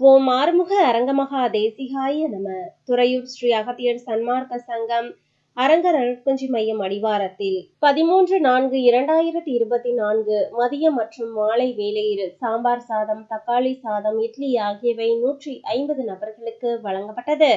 ஓம் ஆறுமுக அரங்கமகா தேசிகாய நம. துறையூர் ஸ்ரீ அகத்தியர் சன்மார்க்க சங்கம் அரங்கர் அருட்குஞ்சி மையம் அடிவாரத்தில் பதிமூன்று நான்கு இரண்டாயிரத்தி இருபத்தி நான்கு மதிய மற்றும் மாலை வேளையில் சாம்பார் சாதம் தக்காளி சாதம் இட்லி ஆகியவை நூற்றி ஐம்பது நபர்களுக்கு வழங்கப்பட்டது.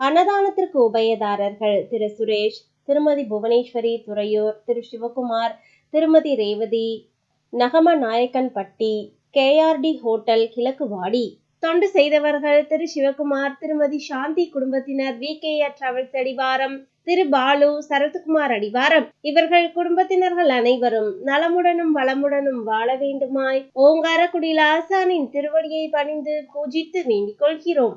அன்னதானத்திற்கு உபயதாரர்கள் திரு சுரேஷ் திருமதி புவனேஸ்வரி துறையூர் திரு சிவகுமார் திருமதி ரேவதி நகம நாயக்கன்பட்டி கேஆர்டி ஹோட்டல் கிழக்கு வாடி. தொண்டு செய்தவர்கள் திரு சிவகுமார் திருமதி சாந்தி குடும்பத்தினர் வி. கே. ஆர் டிராவல்ஸ் அடிவாரம் திரு பாலு சரத்குமார் அடிவாரம். இவர்கள் குடும்பத்தினர்கள் அனைவரும் நலமுடனும் வளமுடனும் வாழ வேண்டுமாய் ஓங்காரக்குடியில் ஆசானின் திருவடியை பணிந்து பூஜித்து வேண்டிக் கொள்கிறோம்.